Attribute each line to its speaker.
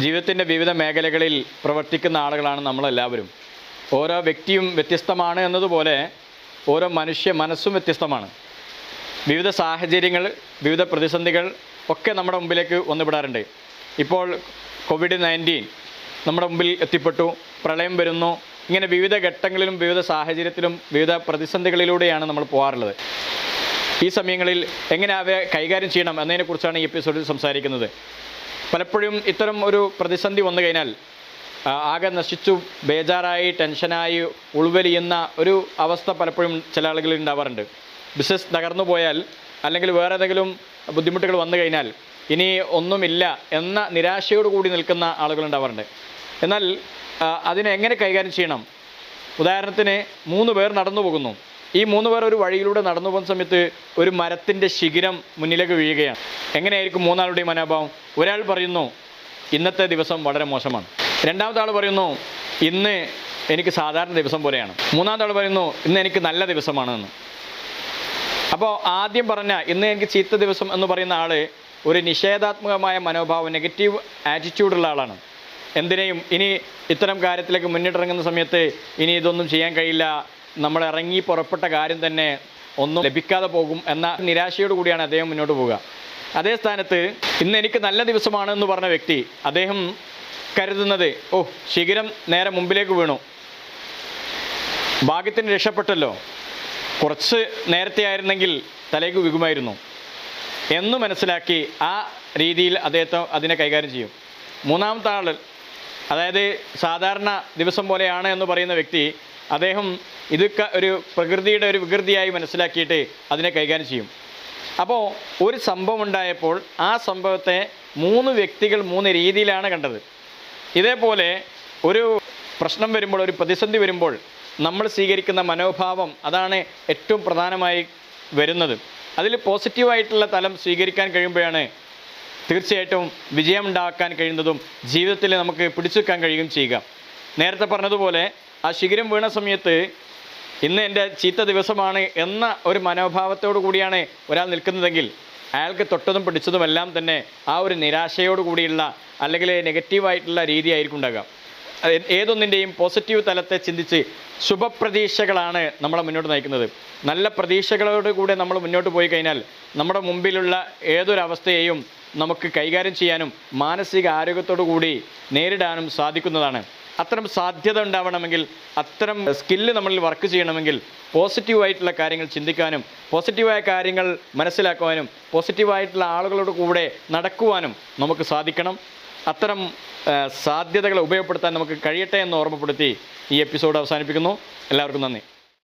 Speaker 1: ജീവിതത്തിന്റെ വിവിധ മേഖലകളിൽ പ്രവർത്തിക്കുന്ന ആളുകളാണ് നമ്മളെല്ലാവരും. ഓരോ വ്യക്തിയും വ്യത്യസ്തമാണ് എന്നതുപോലെ ഓരോ മനുഷ്യ മനസ്സും വ്യത്യസ്തമാണ്. വിവിധ സാഹചര്യങ്ങൾ വിവിധ പ്രതിസന്ധികൾ ഒക്കെ നമ്മുടെ മുമ്പിലേക്ക് വന്നുവിടാറുണ്ട്. ഇപ്പോൾ കോവിഡ് നയന്റീൻ നമ്മുടെ മുമ്പിൽ എത്തിപ്പെട്ടു പ്രളയം വരുന്നു ഇങ്ങനെ വിവിധ ഘട്ടങ്ങളിലും വിവിധ സാഹചര്യത്തിലും വിവിധ പ്രതിസന്ധികളിലൂടെയാണ് നമ്മൾ പോകാറുള്ളത്. ഈ സമയങ്ങളിൽ എങ്ങനെ അവയെ കൈകാര്യം ചെയ്യണം എന്നതിനെക്കുറിച്ചാണ് ഈ എപ്പിസോഡിൽ സംസാരിക്കുന്നത്. പലപ്പോഴും ഇത്തരം ഒരു പ്രതിസന്ധി വന്നു കഴിഞ്ഞാൽ ആകെ നശിച്ചു ബേജാറായി ടെൻഷനായി ഉൾവലിയുന്ന ഒരു അവസ്ഥ പലപ്പോഴും ചില ആളുകളിൽ ഉണ്ടാവാറുണ്ട്. ബിസിനസ് തകർന്നു പോയാൽ അല്ലെങ്കിൽ വേറെ ഏതെങ്കിലും ബുദ്ധിമുട്ടുകൾ വന്നു കഴിഞ്ഞാൽ ഇനി ഒന്നുമില്ല എന്ന നിരാശയോട് കൂടി നിൽക്കുന്ന ആളുകൾ ഉണ്ടാവാറുണ്ട്. എന്നാൽ അതിനെ എങ്ങനെ കൈകാര്യം ചെയ്യണം? ഉദാഹരണത്തിന് മൂന്ന് പേർ നടന്നു പോകുന്നു. ഈ മൂന്ന് പേർ ഒരു വഴിയിലൂടെ നടന്നു പോകുന്ന സമയത്ത് ഒരു മരത്തിന്റെ ശിഖിരം മുന്നിലേക്ക് വീഴുകയാണ്. എങ്ങനെയായിരിക്കും മൂന്നാളുടെയും മനോഭാവം? ഒരാൾ പറയുന്നു ഇന്നത്തെ ദിവസം വളരെ മോശമാണ്. രണ്ടാമത്തെ ആൾ പറയുന്നു ഇന്ന് എനിക്ക് സാധാരണ ദിവസം പോലെയാണ്. മൂന്നാമത്തെ ആൾ പറയുന്നു ഇന്ന് എനിക്ക് നല്ല ദിവസമാണെന്ന്. അപ്പോൾ ആദ്യം പറഞ്ഞ ഇന്ന് എനിക്ക് ചീത്ത ദിവസം എന്ന് പറയുന്ന ആൾ ഒരു നിഷേധാത്മകമായ മനോഭാവം നെഗറ്റീവ് ആറ്റിറ്റ്യൂഡുള്ള ആളാണ്. എന്തിനേയും ഇനി ഇത്തരം കാര്യത്തിലേക്ക് മുന്നിട്ടിറങ്ങുന്ന സമയത്ത് ഇനി ഇതൊന്നും ചെയ്യാൻ കഴിയില്ല. നമ്മൾ ഇറങ്ങി പുറപ്പെട്ട കാര്യം തന്നെ ഒന്നും ലഭിക്കാതെ പോകും എന്ന നിരാശയോട് കൂടിയാണ് അദ്ദേഹം മുന്നോട്ട് പോവുക. അതേ സ്ഥാനത്ത് ഇന്ന് എനിക്ക് നല്ല ദിവസമാണ് എന്ന് പറഞ്ഞ വ്യക്തി അദ്ദേഹം കരുതുന്നത് ഓ ശിഖിരം നേരെ മുമ്പിലേക്ക് വീണു. ഭാഗ്യത്തിന് രക്ഷപ്പെട്ടല്ലോ. കുറച്ച് നേരത്തെ ആയിരുന്നെങ്കിൽ തലേക്ക് വികുമായിരുന്നു എന്ന് മനസ്സിലാക്കി ആ രീതിയിൽ അദ്ദേഹത്തെ അതിനെ കൈകാര്യം ചെയ്യും. മൂന്നാമത്തെ ആൾ അതായത് സാധാരണ ദിവസം പോലെയാണ് എന്ന് പറയുന്ന വ്യക്തി അദ്ദേഹം ഇത് ഒരു പ്രകൃതിയുടെ ഒരു വികൃതിയായി മനസ്സിലാക്കിയിട്ട് അതിനെ കൈകാര്യം ചെയ്യും. അപ്പോൾ ഒരു സംഭവം ഉണ്ടായപ്പോൾ ആ സംഭവത്തെ മൂന്ന് വ്യക്തികൾ മൂന്ന് രീതിയിലാണ് കണ്ടത്. ഇതേപോലെ ഒരു പ്രശ്നം വരുമ്പോൾ ഒരു പ്രതിസന്ധി വരുമ്പോൾ നമ്മൾ സ്വീകരിക്കുന്ന മനോഭാവം അതാണ് ഏറ്റവും പ്രധാനമായി വരുന്നത്. അതിൽ പോസിറ്റീവായിട്ടുള്ള തലം സ്വീകരിക്കാൻ കഴിയുമ്പോഴാണ് തീർച്ചയായിട്ടും വിജയമുണ്ടാക്കാൻ കഴിയുന്നതും ജീവിതത്തിൽ നമുക്ക് പിടിച്ചു വെക്കാൻ കഴിയുകയും ചെയ്യുക. നേരത്തെ പറഞ്ഞതുപോലെ ആ ശിഖിരം വീണ സമയത്ത് ഇന്ന് എന്റെ ചീത്ത ദിവസമാണ് എന്ന ഒരു മനോഭാവത്തോടു കൂടിയാണ് ഒരാൾ നിൽക്കുന്നതെങ്കിൽ അയാൾക്ക് തൊട്ടതും പിടിച്ചതുമെല്ലാം തന്നെ ആ ഒരു നിരാശയോട് കൂടിയുള്ള അല്ലെങ്കിൽ നെഗറ്റീവായിട്ടുള്ള രീതിയായിരിക്കും ഉണ്ടാകുക. അത് ഏതൊന്നിന്റെയും പോസിറ്റീവ് തലത്തെ ചിന്തിച്ച് ശുഭപ്രതീക്ഷകളാണ് നമ്മളെ മുന്നോട്ട് നയിക്കുന്നത്. നല്ല പ്രതീക്ഷകളോട് കൂടെ നമ്മൾ മുന്നോട്ട് പോയി കഴിഞ്ഞാൽ നമ്മുടെ മുമ്പിലുള്ള ഏതൊരവസ്ഥയെയും നമുക്ക് കൈകാര്യം ചെയ്യാനും മാനസിക ആരോഗ്യത്തോടു കൂടി നേരിടാനും സാധിക്കുന്നതാണ്. അത്തരം സാധ്യത ഉണ്ടാവണമെങ്കിൽ അത്തരം സ്കില്ല് നമ്മളിൽ വർക്ക് ചെയ്യണമെങ്കിൽ പോസിറ്റീവായിട്ടുള്ള കാര്യങ്ങൾ ചിന്തിക്കാനും പോസിറ്റീവായ കാര്യങ്ങൾ മനസ്സിലാക്കുവാനും പോസിറ്റീവായിട്ടുള്ള ആളുകളോട് കൂടെ നടക്കുവാനും നമുക്ക് സാധിക്കണം. അത്തരം സാധ്യതകളെ ഉപയോഗപ്പെടുത്താൻ നമുക്ക് കഴിയട്ടെ എന്ന് ഓർമ്മപ്പെടുത്തി ഈ എപ്പിസോഡ് അവസാനിപ്പിക്കുന്നു. എല്ലാവർക്കും നന്ദി.